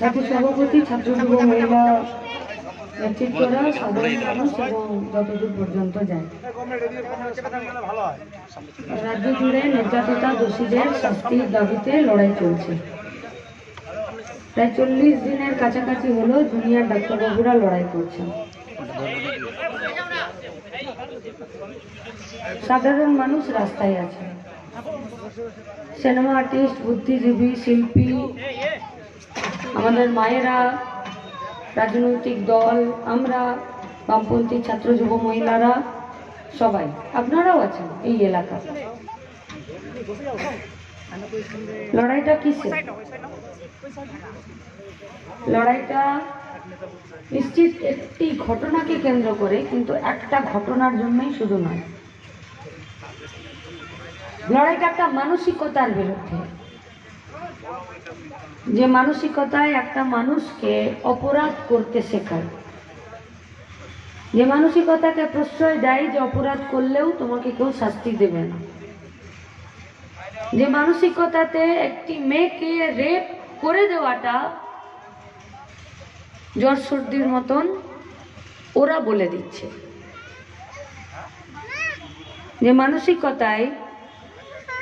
সাথে সভাপতি, ছাত্র যুব মহিলা নেতৃত্বরা সাধারণ মানুষ এবং যতদূর পর্যন্ত যায়। রাজ্য জুড়ে নির্যাতিতা দোষীদের শাস্তির দাবিতে লড়াই চলছে। প্রায় চল্লিশ দিনের কাছাকাছি হলো জুনিয়র ডাক্তারবাবুরা লড়াই করছেন। সাধারণ মানুষ রাস্তায় আছে। সিনেমা আর্টিস্ট, বুদ্ধিজীবী, শিল্পী আমাদের মায়েরা রাজনৈতিক দল, আমরা বামপন্থী ছাত্র যুব মহিলারা, সবাই। আপনারাও আছেন এই এলাকা। লড়াইটা কিসে লড়াইটা নিশ্চিত একটি ঘটনাকে কেন্দ্র করে, কিন্তু একটা ঘটনার জন্যই শুধু নয়। লড়াইটা একটা মানসিকতার বিরুদ্ধে। যে মানসিকতায় একটা মানুষকে অপরাধ করতে শেখায়। যে মানসিকতাকে প্রশ্রয় দেয় যে অপরাধ করলেও তোমাকে কেউ শাস্তি দেবে না। যে মানসিকতাতে একটি মেয়েকে রেপ করে দেওয়াটা জ্বর সর্দির মতন ওরা বলে দিচ্ছে। যে মানসিকতায়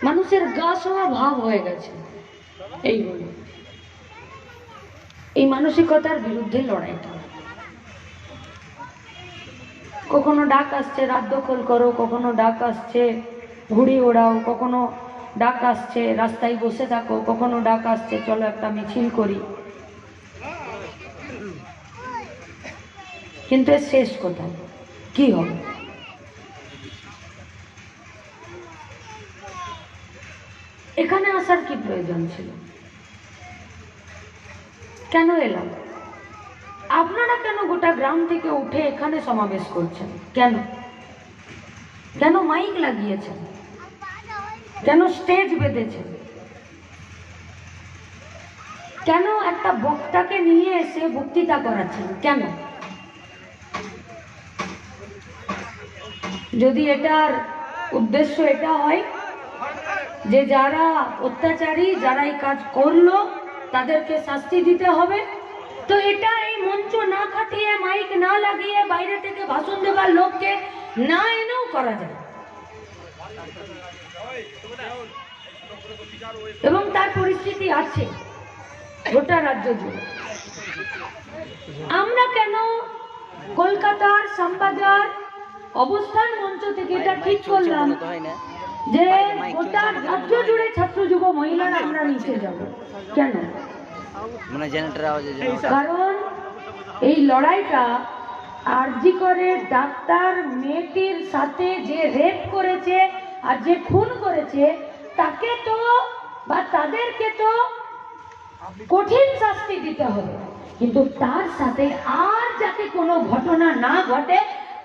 মানুষের গা শোয়া ভাব হয়ে গেছে। এই এই মানসিকতার বিরুদ্ধে লড়াইটা কখনো ডাক আসছে, রাত দখল করো, কখনো ডাক আসছে, ঘুড়ি ওড়াও, কখনো ডাক আসছে, রাস্তায় বসে থাকো, কখনো ডাক আসছে, চলো একটা মিছিল করি। কিন্তু এর শেষ কোথায়? কি হবে? এখানে আসার কি প্রয়োজন ছিল? কেন এলাম? আপনারা কেন গোটা গ্রাম থেকে উঠে এখানে সমাবেশ করছেন? কেন? কেন মাইক লাগিয়েছেন? কেন স্টেজ বেঁধেছেন? কেন একটা বক্তাকে নিয়ে এসে বক্তৃতা করাচ্ছেন? কেন? যদি এটার উদ্দেশ্য এটা হয় যে যারা অত্যাচারী, যারা এই কাজ করল, তাদেরকে শাস্তি দিতে হবে। তো এটা এই মঞ্চ না খাটিয়ে, মাইক না লাগিয়ে বাইরে থেকে ভাষণ দেবার লোককে না এনেও করা যায়। এবং তার পরিস্থিতি আছে, গোটা রাজ্য জুড়ে। আমরা কেন কলকাতার শ্যামবাজার অবস্থান মঞ্চ থেকে এটা ঠিক করলাম? যে গোটা রাজ্য জুড়ে ছাত্র যুব মহিলারা আমরা নিচে যাব। কেন? মানে জেনারেটর আওয়াজে কারণ এই লড়াইটা আরজি করে ডাক্তার মেয়েটির সাথে যে রেপ করেছে আর যে খুন করেছে তাকে তো বা তাদেরকে তো কঠিন শাস্তি দিতে হবে। কিন্তু তার সাথে আর যাতে কোনো ঘটনা না ঘটে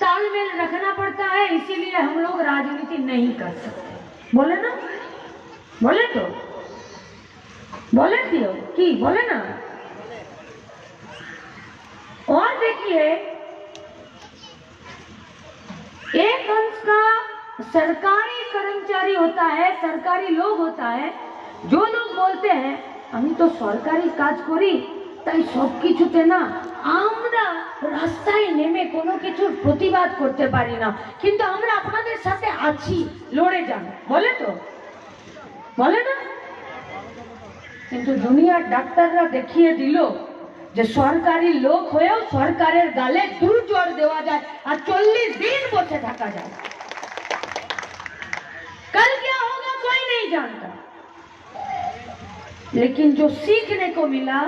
तालमेल रखना पड़ता है, इसीलिए हम लोग राजनीति नहीं कर सकते। बोले ना? बोले तो? बोले थी कि? बोले ना? और देखिए, एक अंश का सरकारी कर्मचारी होता है, सरकारी लोग होता है, जो लोग बोलते हैं हम तो सरकारी काज करी তাই সব কিছুতে না আমরা রাস্তায় নেমে কোনো কিছুর প্রতিবাদ করতে পারি না কিন্তু আমরা আপনাদের সাথে আছি লড়ে যান বলে তো বলে না কিন্তু দুনিয়ার ডাক্তাররা দেখিয়ে দিল যে সরকারি লোক হয়েও সরকারের গালে দুর্জোর দেওয়া যায় আর চল্লিশ দিন বসে থাকা যায় कल क्या होगा कोई नहीं जानता लेकिन जो सीखने को मिला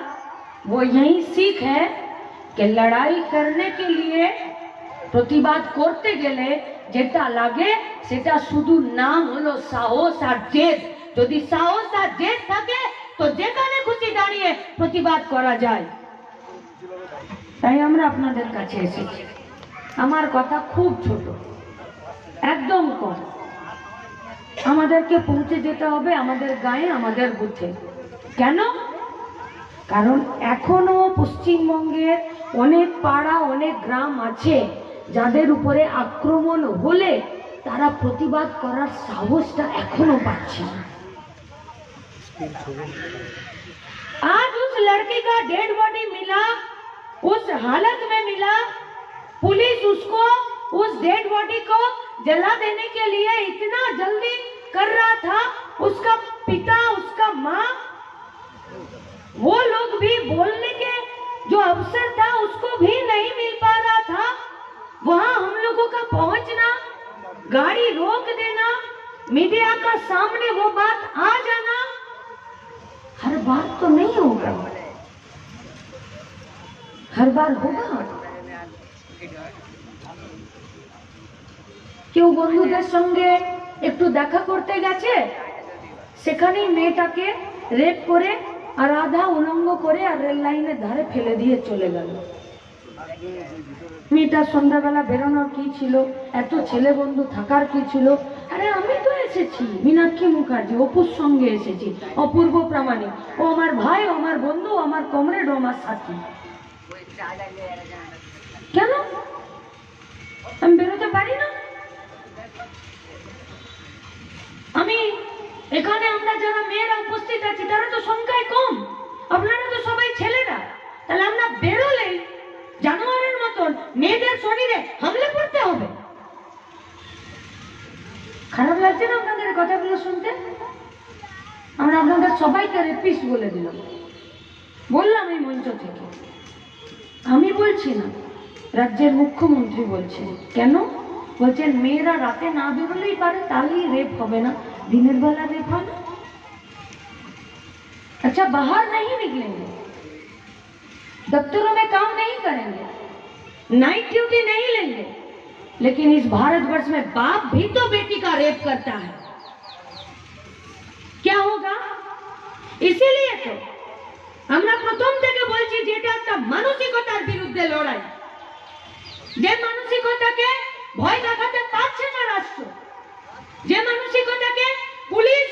वो यही सीख है कि लड़ाई करने के लिए প্রতিবাদ করতে গেলে যেটা লাগে সেটা শুধু নাম হলো সাহস আর জেদ যদি সাহস আর জেদ থাকে তো যেখানে খুশি দাঁড়িয়ে প্রতিবাদ করা যায় তাই আমরা আপনাদের কাছে এসেছি আমার কথা খুব ছোট একদম কম আমাদেরকে পৌঁছে যেতে হবে আমাদের গায়ে আমাদের বুথে কেন কারণ এখনো পশ্চিমবঙ্গের অনেক পাড়া অনেক গ্রাম আছে যাদের উপরে আক্রমণ হলে তারা প্রতিবাদ করার সাহসটা এখনো পাচ্ছে না आज उस लड़की का डेड बॉडी मिला उस हालत में मिला पुलिस उसको उस डेड बॉडी को जला देने के लिए इतना जल्दी कर रहा था उसका पिता उसका माँ वो लोग भी बोलने के जो अवसर था उसको भी नहीं मिल पा रहा था वहां हम लोगों का पहुंचना गाड़ी रोक देना मीडिया का सामने वो बात आ जाना हर बार तो नहीं होगा हर बार होगा কেউ বন্ধুদের সঙ্গে একটু দেখা করতে গেছে সেখানেই মেয়েটাকে রেপ করে আর আধা উলঙ্গ করে আর রেল লাইনের ধারে ফেলে দিয়ে চলে গেল। মেয়েটা সন্ধ্যাবেলা বেরোনোর কি ছিল? এত ছেলে বন্ধু থাকার কি ছিল? আরে আমি তো এসেছি, মীনাক্ষী মুখার্জি, অপুর সঙ্গে এসেছি, অপূর্ব প্রামাণিক। ও আমার ভাই, ও আমার বন্ধু আমার কমরেড, ও আমার সাথী। কেন? আমি বেরোতে পারি না? আমি এখানে আমরা যারা মেয়েরা উপস্থিত আছি, তারা তো সংখ্যায় কম। আপনারা তো সবাই ছেলেরা। তাহলে আমরা বেরোলেই জানোয়ারের মতন মেয়েদের শরীরে হামলে পড়তে হবে। খারাপ লাগছে না আপনাদের কথাগুলো শুনতে? আমরা আপনাদের সবাইকে রেপিস্ট বলে দিলাম। বললাম এই মঞ্চ থেকে। আমি বলছি না, রাজ্যের মুখ্যমন্ত্রী বলছেন। কেন? বলছেন, মেয়েরা রাতে না বেরোলেই পারে, তাহলেই রেপ হবে না। দিনের বেলা রেপ হয় না अच्छा बाहर नहीं निकलेंगे दफ्तरों में काम नहीं करेंगे नाइट ड्यूटी नहीं लेंगे लेकिन इस भारतवर्ष में बाप भी तो बेटी का रेप करता है क्या होगा इसीलिए तो আমরা প্রথম থেকে বলছি যে এটা একটা মানসিকতার বিরুদ্ধে লড়াই যে মানসিকতাকে ভয় দেখাতে পারছে না রাষ্ট্র যে মানসিকতাকে পুলিশ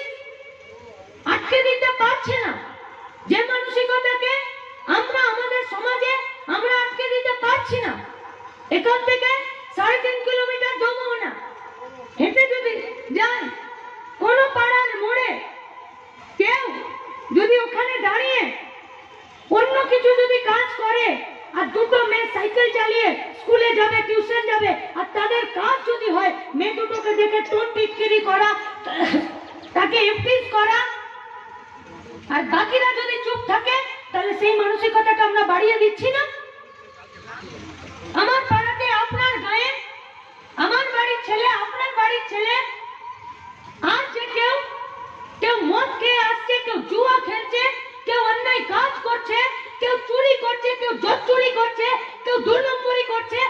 আটকে দিতে পারছে না, যে মানসিকতাকে আমরা আমাদের সমাজে আমরা আটকে দিতে পারছি না, এখান থেকে সাড়ে তিন কিলোমিটার দমও না। হেঁটে যদি যান কোনো পাড়ার মোড়ে কেউ যদি ওখানে দাঁড়িয়ে অন্য কিছু যদি কাজ করে আর দুটো মেয়ে সাইকেল চালিয়ে স্কুলে যাবে, টিউশন যাবে, আর তাদের কাজ যদি হয়, মেয়ে দুটোকে দেখে টোন টিটকিরি করা, তাকে ইফটিজ করা। আর বাকিরা যদি চুপ থাকে, তাহলে সেই মানসিকতাটা আমরা বাড়িয়ে দিচ্ছি না। আমার পাড়াতে আপনার গায়ে, আমার বাড়ির ছেলে, আপনার বাড়ির ছেলে, আর যে কেউ কেউ মদ খেয়ে আসছে, কেউ জুয়া খেলছে, কেউ অন্যায় কাজ করছে, কেউ চুরি করছে কেউ জোর চুরি করছে কেউ দুর্নম্বরি নম্বরি করছে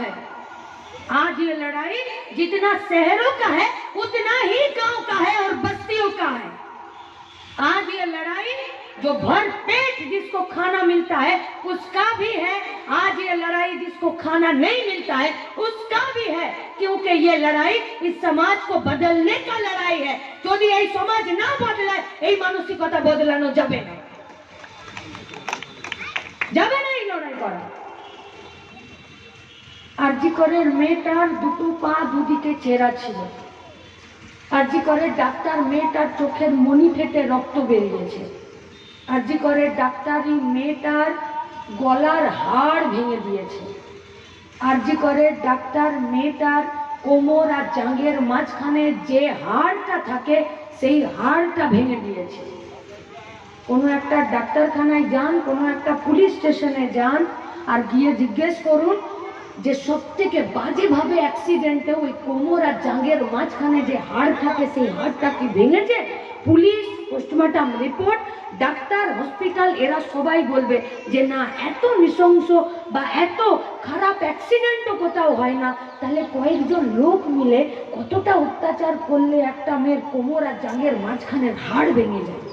है आज ये लड़ाई जितना शहरों का है उतना ही गांव का है और बस्तियों का है आज ये लड़ाई जो भर पेट जिसको खाना मिलता है उसका भी है आज ये लड़ाई जिसको खाना नहीं मिलता है उसका भी है क्योंकि ये लड़ाई इस समाज को बदलने का लड़ाई है যদি এই সমাজ না বদলায় এই মানসিকতা বদলানো যাবে না যাবে না এই লড়াই করা আরজি করের মেয়েটার দুটো পা দুদিকে চেরা ছিল। আরজি করের ডাক্তার মেয়েটার চোখের মনি ফেটে রক্ত বেরিয়েছে আরজি করের ডাক্তারি মেয়েটার গলার হাড় ভেঙে দিয়েছে। আর যে করে ডাক্তার মেয়েটার কোমর আর জাঙ্গের মাঝখানে যে হাড়টা থাকে, সেই হাড়টা ভেঙে দিয়েছে। কোনো একটা ডাক্তারখানায় যান, কোনো একটা পুলিশ স্টেশনে যান আর গিয়ে জিজ্ঞেস করুন যে সব থেকে বাজেভাবে অ্যাক্সিডেন্টে ওই কোমর আর জাঙ্গের মাঝখানে যে হাড় থাকে, সেই হাড়টা কি ভেঙেছে? Police postmortem report doctor hospital এরা সবাই বলবে যে না, এত নৃশংস বা এত খারাপ অ্যাক্সিডেন্টও কোথাও হয় না। তাহলে কয়েকজন লোক মিলে কতটা অত্যাচার করলে একটা মেয়ের কোমর আর জাঙ্গের মাঝখানের হাড় ভেঙে যায়?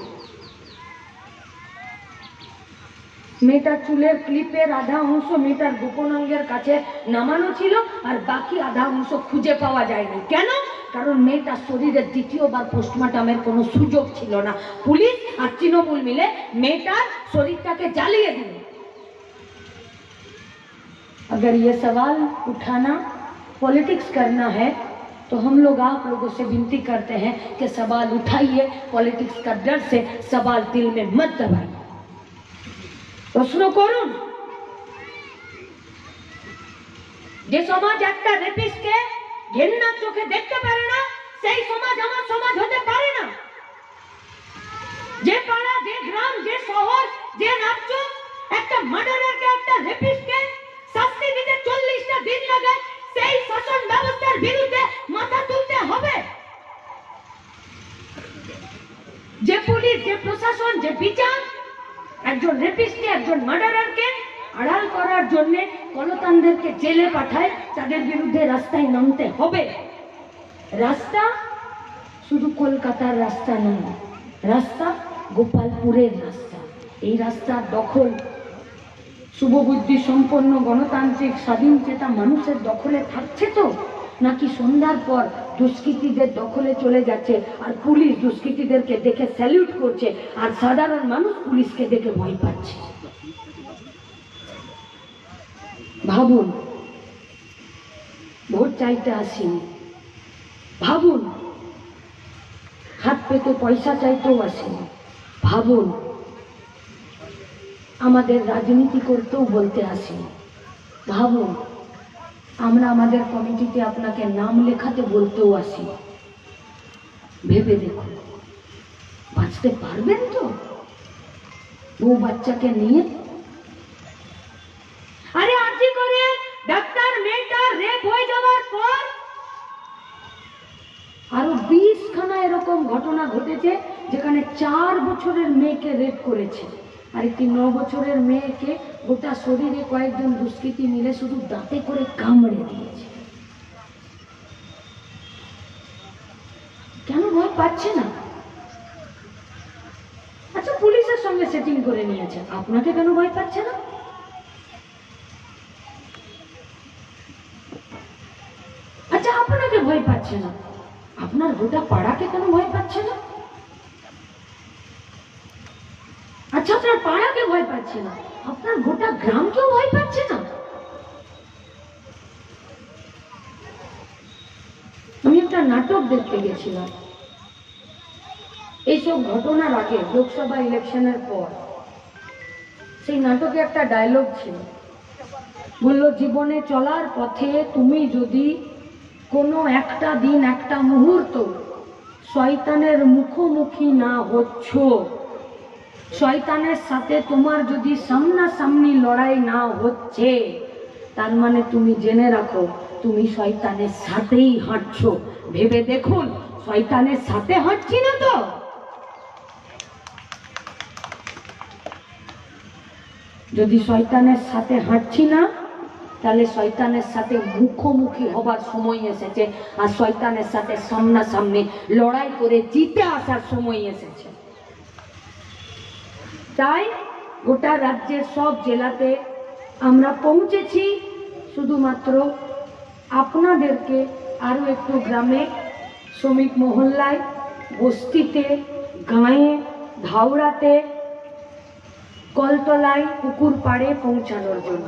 মেয়েটার চুলের ক্লিপের আধা অংশ মেয়েটার গোপনাঙ্গের কাছে নামানো ছিল আর বাকি আধা অংশ খুঁজে পাওয়া যায়নি কেন কারণ মেয়েটার শরীরে দ্বিতীয়বার পোস্টমর্টমের কোনো সুযোগ ছিল না পুলিশ আর তৃণমূল মিলে মেয়েটার শরীরটাকে জ্বালিয়ে দিল अगर ये सवाल उठाना पॉलिटिक्स करना है तो हम लोग आप लोगों से विनती करते हैं कि सवाल उठाइए पॉलिटिक्स का डर से सवाल दिल में मत दबाइए প্রশ্ন করুন। যে সমাজ একটা রেপিস্টকে ঘেন্নার চোখে দেখতে পারে না, সেই সমাজ আমার সমাজ হতে পারে না। যে পাড়া, যে গ্রাম, যে শহর, যে রাজ্য, একটা মার্ডারারকে একটা রেপিস্টকে শাস্তি দিতে চল্লিশটা দিন লাগে, সেই শাসন ব্যবস্থার বিরুদ্ধে মাথা তুলতে হবে। যে পুলিশ, যে প্রশাসন, যে বিচার একজন রেপিস্টকে একজন মার্ডারারকে আড়াল করার জন্য কলতানদেরকে জেলে পাঠায়, তাদের বিরুদ্ধে রাস্তায় নামতে হবে। রাস্তা শুধু কলকাতার রাস্তা নয়, রাস্তা গোপালপুরের রাস্তা। এই রাস্তার দখল, শুভবুদ্ধি সম্পন্ন গণতান্ত্রিক স্বাধীন চেতা মানুষের দখলে থাকছে তো? নাকি সন্ধ্যার পর দুষ্কৃতীদের দখলে চলে যাচ্ছে আর পুলিশ দুষ্কৃতীদেরকে দেখে স্যালিউট করছে আর সাধারণ মানুষ পুলিশকে দেখে ভয় পাচ্ছে। ভাবুন, ভোট চাইতে আসিনি। ভাবুন, হাত পেতে পয়সা চাইতেও আসিনি। ভাবুন, আমাদের রাজনীতি করতেও বলতে আসিনি। ভাবুন আমরা আমাদের কমিটিতে আপনাকে নাম লেখাতে বলতেও আসি। ভেবে দেখুন বাঁচতে পারবেন তো? বউ বাচ্চাকে নিয়ে? আরে আরজি করে? ডাক্তার মেয়েটা রেপ হয়ে যাওয়ার পর? আরও বিশ খানা এরকম ঘটনা ঘটেছে যেখানে চার বছরের মেয়েকে রেপ করেছে। আর একটি ন বছরের মেয়েকে গোটা শরীরে কয়েকজন দুষ্কৃতী মিলে শুধু দাঁতে করে কামড়ে দিয়েছে। কেন ভয় পাচ্ছে না? আচ্ছা পুলিশের সঙ্গে সেটিং করে নিয়েছে। আপনাকে কেন ভয় পাচ্ছে না? আচ্ছা আপনাকে ভয় পাচ্ছে না? আপনার গোটা পাড়াকে কেন ভয় পাচ্ছে না আচ্ছা আপনার পাড়াকে ভয় পাচ্ছে না। আপনার গোটা গ্রামকেও ভয় পাচ্ছে না? আমি একটা নাটক দেখতে গেছিলাম। এইসব ঘটনার আগে লোকসভা ইলেকশনের পর সেই নাটকে একটা ডায়লগ ছিল। বলল, জীবনে চলার পথে তুমি যদি কোনো একটা দিন, একটা মুহূর্ত শয়তানের মুখোমুখি না হচ্ছ শয়তানের সাথে তোমার যদি সামনাসামনি লড়াই না হচ্ছে, তার মানে তুমি জেনে রাখো, তুমি শয়তানের সাথেই হাঁটছো। ভেবে দেখুন, শয়তানের সাথে হাঁটছি না তো? যদি শয়তানের সাথে হাঁটছি না, তাহলে শয়তানের সাথে মুখোমুখি হবার সময় এসেছে, আর শয়তানের সাথে সামনাসামনি লড়াই করে জিতে আসার সময় এসেছে। তাই গোটা রাজ্যের সব জেলাতে আমরা পৌঁছেছি। শুধুমাত্র আপনাদেরকে আরও একটু গ্রামে শ্রমিক মহল্লায়, বস্তিতে, গাঁয়ে, ধাওড়াতে, কলতলায়, পুকুর পাড়ে পৌঁছানোর জন্য।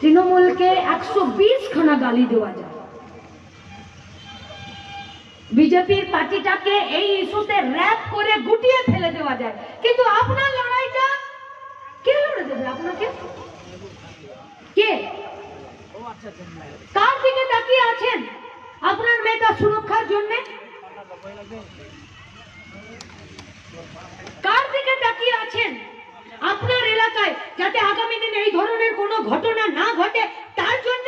তৃণমূলকে একশো বিশ খানা গালি দেওয়া যায়। বিজেপির পার্টিটাকে এই ইস্যুতে র্যাপ করে গুটিয়ে ফেলে দেওয়া যায়। কিন্তু আপনার লড়াইটা কে লড়ে দেবে? আপনাকে? কে? কার দিকে তাকিয়ে আছেন আপনার মেয়েটা সুরক্ষার জন্য? কার দিকে তাকিয়ে আছেন আপনার এলাকায় যাতে আগামী দিনে এই ধরনের কোনো ঘটনা না ঘটে তার জন্য?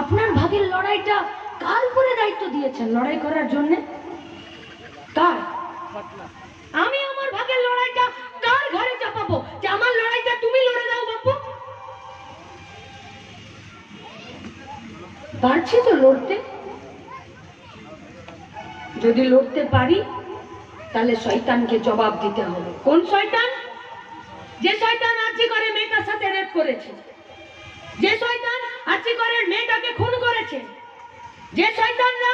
আপনার ভাগের লড়াইটা কার উপরে দায়িত্ব দিয়েছেন লড়াই করার জন্য। কার? আমি আমার ভাগের লড়াইটা কার ঘরে চাপাবো? যে আমার লড়াইটা তুমি লড়ে দাও বাপু। পারছি তো লড়তে। যদি লড়তে পারি, তাহলে শয়তানকে জবাব দিতে হবে। কোন শয়তান? যে শয়তান আর্জি করে মেয়েটার সাথে রেপ করেছে। যে শয়তান আর্জি করে মেয়েটাকে খুন করেছে। যে শয়তানরা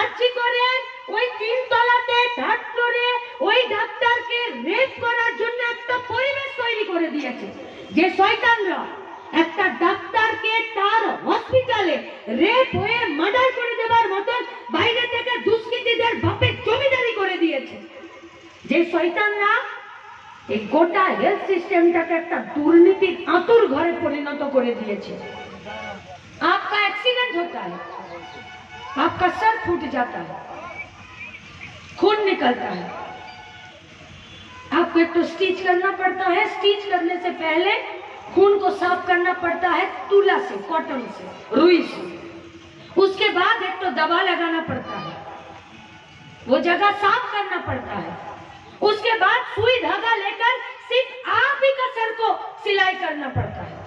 আর্জি করে ওই তিন তলাতে থার্ড ফ্লোরে ওই ডাক্তারকে রেপ করার জন্য একটা পরিবেশ তৈরি করে দিয়েছে যে শয়তানরা একটা ডাক্তারকে তার হসপিটালে রেপ হয়ে মার্ডার করে দেবার মতন বাইরে থেকে দুষ্কৃতীদের বাপের জমিদারি করে দিয়েছে যে শয়তানরা এই গোটা হেলথ সিস্টেমটাকে একটা দুর্নীতির আতুর ঘরে পরিণত করে দিয়েছে आपका एक्सीडेंट होता है आपका सर फूट जाता है, खून निकलता है। आपको एक तो स्टिच करना पड़ता है स्टिच करने से पहले खून को साफ़ करना पड़ता है तुला से कॉटन से, रुई से। उसके बाद एक तो दवा लगाना पड़ता है, वो जगह साफ़ करना पड़ता है। उसके बाद सुई धागा लेकर सिर्फ़ आप ही का सर को सिलाई करना पड़ता है।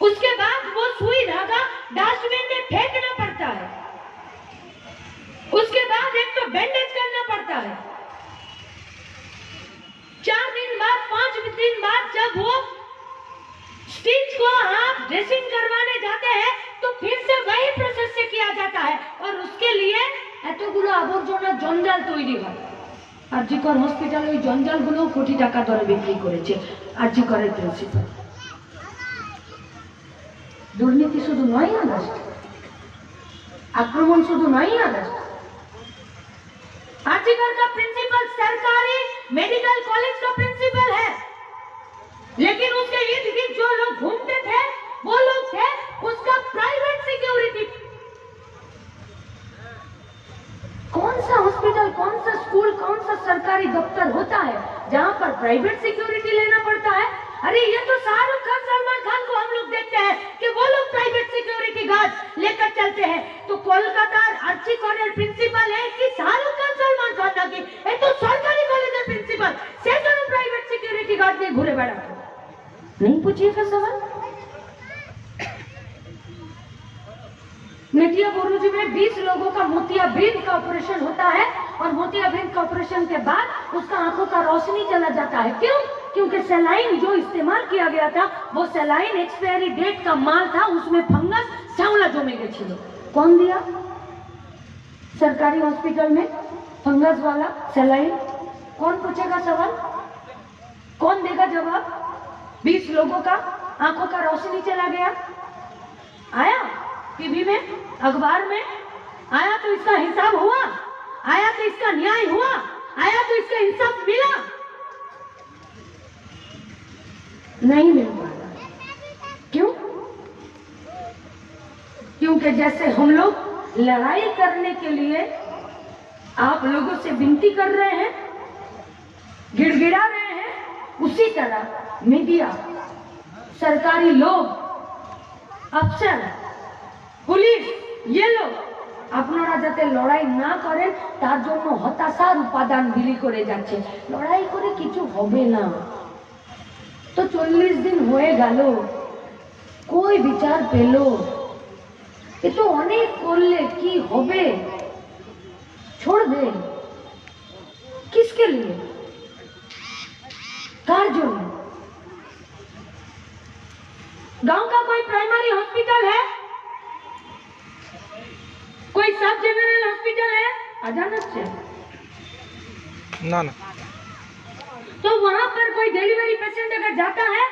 उसके बाद वो सुई धागा डस्टबिन में फेंकना पड़ता है उसके बाद एक तो बैंडेज करना पड़ता है चार दिन बाद पांच दिन बाद जब वो स्टिच को आप ड्रेसिंग करवाने जाते हैं तो फिर से वही प्रोसेस से किया जाता है और उसके लिए এতগুলো আবর্জনা জঞ্জাল তৈরি হয় আরজিকর হসপিটাল ওই জঞ্জালগুলো কোটি টাকা দরে বিক্রি করেছে আরজিকরের প্রিন্সিপাল নয় আগাস্ট আক্রমণ শুধু নয় আগাস্ট आर्टिकल का प्रिंसिपल सरकारी मेडिकल कॉलेज का प्रिंसिपल है लेकिन उसके इर्द गिर्द जो लोग घूमते थे वो लोग थे उसका प्राइवेट सिक्योरिटी कौन सा हॉस्पिटल कौन सा स्कूल कौन सा सरकारी दफ्तर होता है जहाँ पर प्राइवेट सिक्योरिटी लेना पड़ता है अरे ये तो शाहरुख खान सलमान खान को हम लोग देखते हैं कि वो लोग प्राइवेट सिक्योरिटी गार्ड लेकर चलते हैं। तो कोलकाता अर्ची कॉलेज प्रिंसिपल है कि शाहरुख खान सलमान खान ना की, ये तो सरकारी कॉलेज का प्रिंसिपल। से तो प्राइवेट सिक्योरिटी गार्ड नहीं घूरे बैठा। नहीं पूछिए पूछिएगा सवाल। मीडिया गुरुजी में 20 लोगों का मोतिया मोतियाबिंद का ऑपरेशन होता है और मोतिया मोतियाबिंद का ऑपरेशन के बाद उसका आँखों का रोशनी चला जाता है। क्यों? क्योंकि सेलाइन जो इस्तेमाल किया गया था, वो सेलाइन एक्सपायरी डेट का माल था, उसमें फंगस श्यावला जमे गए कौन दिया? सरकारी हॉस्पिटल में फंगस वाला सेलाइन कौन पूछेगा सवाल? कौन देगा जवाब? बीस लोगों का आँखों का रोशनी चला गया। आया? टीवी में? अखबार में? आया तो इसका हिसाब हुआ? आया तो इसका न्याय हुआ? आया तो इसका इंसाफ मिला? नहीं मिल पाया क्यों क्योंकि जैसे हम लोग लड़ाई करने के लिए आप लोगों से विनती कर रहे हैं गिड़गिड़ा रहे हैं उसी तरह मीडिया सरकारी लोग अफसर পুলিশ ये लोग আপনারা যাতে লড়াই না করেন তার জন্য হতাশার উপাদান বিলি করে যাচ্ছে লড়াই করে কিছু হবে না তো চল্লিশ দিন হয়ে গেল কই বিচার পেল এ তো অনেক করলে কি হবে छोड़ दे किसके लिए कार জন্য गांव का कोई प्राइमरी हॉस्पिटल है कोई सब जनरल हॉस्पिटल है अचानक से না না तो वहां पर कोई डिलीवरी पेशेंट अगर जाता है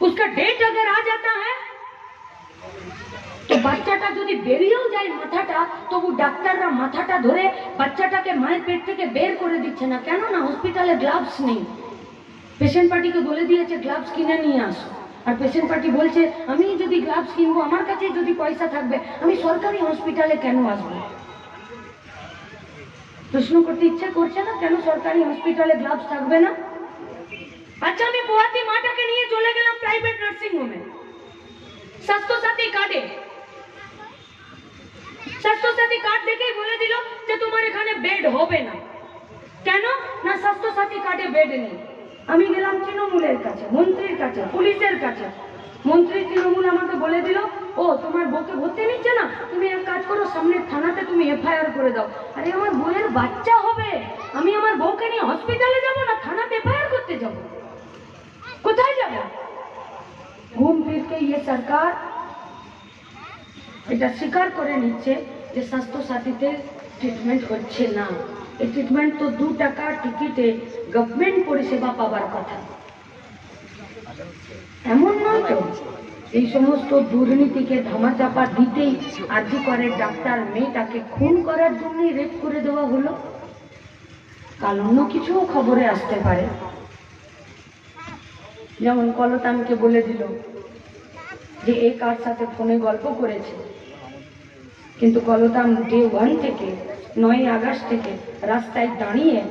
उसका डेट अगर आ जाता है तो বাচ্চাটা যদি বেরিয়েও যায় মাথাটা তবু ডাক্তাররা মাথাটা ধরে বাচ্চাটাকে মায়ের পেট থেকে বের করে দিচ্ছে না কেন না হসপিটালে গ্লাভস নেই পেশেন্ট পার্টিকে বলে দিয়েছে গ্লাভস কিনে নিয়ে আসো আর পেশেন্ট পার্টি বলছে আমি যদি গ্লাভস কিনবো আমার কাছে যদি পয়সা থাকবে আমি সরকারি হসপিটালে কেন আসবো প্রশ্ন করতে ইচ্ছে করছে না? কেন সরকারি হসপিটালে গ্লাভস থাকবে না? আচ্ছা আমি পোয়াতি মাটাকে নিয়ে চলে গেলাম প্রাইভেট নার্সিং হোমে স্বাস্থ্যসাথী কার্ডে স্বাস্থ্যসাথী কার্ড দেখেই বলে দিল যে তোমার এখানে বেড হবে না। কেন? না, স্বাস্থ্যসাথী কার্ডে বেড নেই। আমি গেলাম তৃণমূলের কাছে, মন্ত্রীর কাছে, পুলিশের কাছে। মন্ত্রী তৃণমূল আমাকে বলে দিল, ও, তোমার বউকে ভর্তি নিচ্ছে না? তুমি এক কাজ করো, সামনের থানাতে তুমি এফআইআর করে দাও। আরে, আমার বউয়ের বাচ্চা হবে। আমি আমার বউকে নিয়ে হসপিটালে যাব না, থানাতে এফআইআর করতে যাব? কোথায় যাব? ঘুম ফিরকে ইয়ে সরকার এটা স্বীকার করে নিচ্ছে যে স্বাস্থ্য সাথীতে ট্রিটমেন্ট হচ্ছে না। এই ট্রিটমেন্ট তো দু টাকার টিকিটে গভর্নমেন্ট পরিষেবা পাবার কথা। এমন নয় তো? এই সমস্ত দুর্নীতিকে ধামাচাপা দিতেই আর্জি করে ডাক্তার মেয়েটাকে খুন করার জন্যই রেপ করে দেওয়া হলো। কাল অন্য কিছুও খবরে আসতে পারে। যেমন কলতানকে বলে দিল যে এ কার সাথে ফোনে গল্প করেছে। কিন্তু কলতাম ডে ওয়ান থেকে নয় আগস্ট থেকে রাস্তায় দাঁড়িয়ে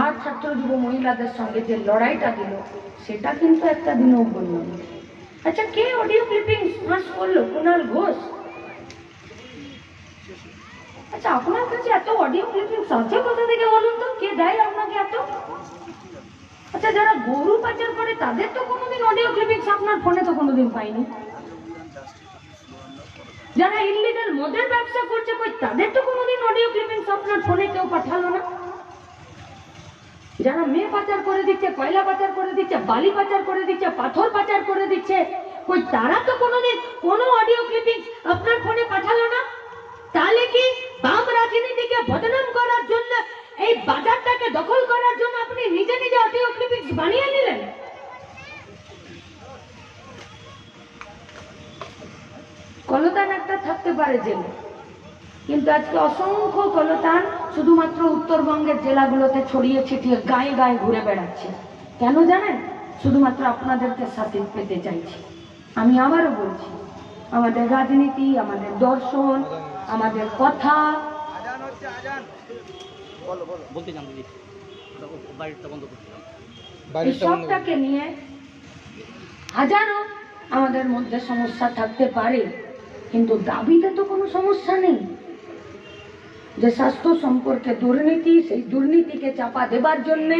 আর ছাত্র যুব মহিলাদের সঙ্গে যে লড়াইটা দিল, সেটা কিন্তু একটা দিনও বলল। আচ্ছা কে অডিও ক্লিপিং ফাঁস করল? কুণাল ঘোষ? আচ্ছা আপনার কাছে এত অডিও ক্লিপিং আছে? কোথা থেকে বলুন তো? কে দেয় আপনাকে এত? আচ্ছা যারা গরু পাচার করে, তাদের তো কোনোদিন অডিও ক্লিপিংস আপনার ফোনে তো কোনোদিন পাইনি। যারা ইলিগাল মদের ব্যবসা করছে, কই, তাদের তো কোনোদিন অডিও ক্লিপিংস আপনার ফোনে কেউ পাঠালো না? যারা মেয়ে পাচার করে দিচ্ছে, কয়লা পাচার করে দিচ্ছে, বালি পাচার করে দিচ্ছে, পাথর পাচার করে দিচ্ছে, কই তারা তো কোনোদিন কোনো অডিও ক্লিপিংস আপনার ফোনে পাঠালো না? তাহলে কি বাম রাজনীতিকে বদনাম করার জন্য, এই বাজারটাকে দখল করার জন্য আপনি নিজে নিজে অডিও ক্লিপিংস বানিয়ে নিলেন? কলতান একটা থাকতে পারে জেলে, কিন্তু আজকে অসংখ্য কলতান শুধুমাত্র উত্তরবঙ্গের জেলাগুলোতে ছড়িয়ে ছিটিয়ে গায়ে গায়ে ঘুরে বেড়াচ্ছে। কেন জানেন? শুধুমাত্র আপনাদেরকে সাথে পেতে চাইছি। আমি আবারও বলছি, আমাদের রাজনীতি, আমাদের দর্শন, আমাদের কথা। সবটাকে নিয়ে হাজারো আমাদের মধ্যে সমস্যা থাকতে পারে, কিন্তু দাবিতে তো কোনো সমস্যা নেই। যে স্বাস্থ্য সম্পর্কে দুর্নীতি, সেই দুর্নীতিকে চাপা দেবার জন্যে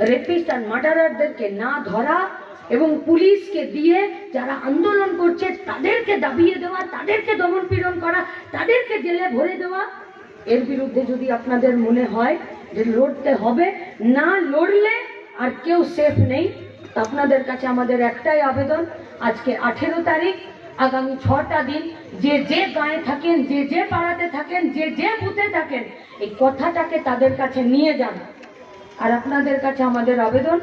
রেপিস্ট আর মার্ডারারদেরকে না ধরা এবং পুলিশকে দিয়ে যারা আন্দোলন করছে, তাদেরকে দাবিয়ে দেওয়া, তাদেরকে দমন পীড়ন করা, তাদেরকে জেলে ভরে দেওয়া, এর বিরুদ্ধে যদি আপনাদের মনে হয় যে লড়তে হবে, না লড়লে আর কেউ সেফ নেই। আপনাদের কাছে আমাদের একটাই আবেদন, আজকে আঠেরো তারিখ আগামী ছটা দিন যে যে গায়ে থাকেন, যে যে পাড়াতে থাকেন, যে যে বুথে থাকেন, এই কথাটাকে তাদের কাছে নিয়ে যান। আর আপনাদের কাছে আমাদের আবেদন,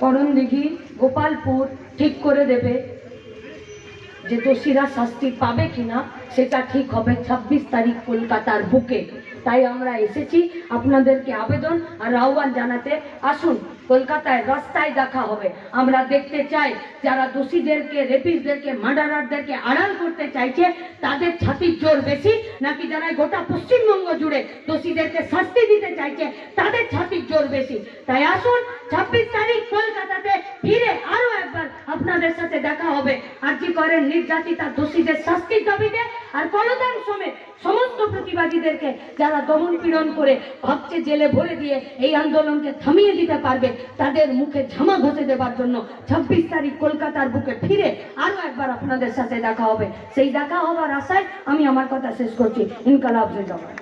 করণদিঘি, গোপালপুর ঠিক করে দেবে যে দোষীরা শাস্তি পাবে কিনা, সেটা ঠিক হবে ছাব্বিশ তারিখ কলকাতার বুকে। তাই আমরা এসেছি, আপনাদেরকে আবেদন আর আহ্বান জানাতে আসুন। কলকাতায় রাস্তায় দেখা হবে। আমরা দেখতে চাই যারা দোষীদেরকে, রেপিসদেরকে মার্ডারারদেরকে আড়াল করতে চাইছে, তাদের ছাতির জোর বেশি, নাকি যারা গোটা পশ্চিমবঙ্গ জুড়ে দোষীদেরকে শাস্তি দিতে চাইছে, তাদের ছাতির জোর বেশি? তাই আসুন, ছাব্বিশ তারিখ কলকাতাতে ফিরে আরও একবার আপনাদের সাথে দেখা হবে। আর্জি করেন নির্যাতিতা দোষীদের শাস্তির দাবিতে, আর কলতান সমেত সমস্ত প্রতিবাদীদেরকে যারা দমন পীড়ন করে ভাবছে জেলে ভরে দিয়ে এই আন্দোলনকে থামিয়ে দিতে পারবে তাদের মুখে ঝামা ঘষে দেবার জন্য ছাব্বিশ তারিখ কলকাতার বুকে ফিরে আরও একবার আপনাদের সাথে দেখা হবে। সেই দেখা হবার আশায় আমি আমার কথা শেষ করছি। ইনকালাব জিন্দাবাদ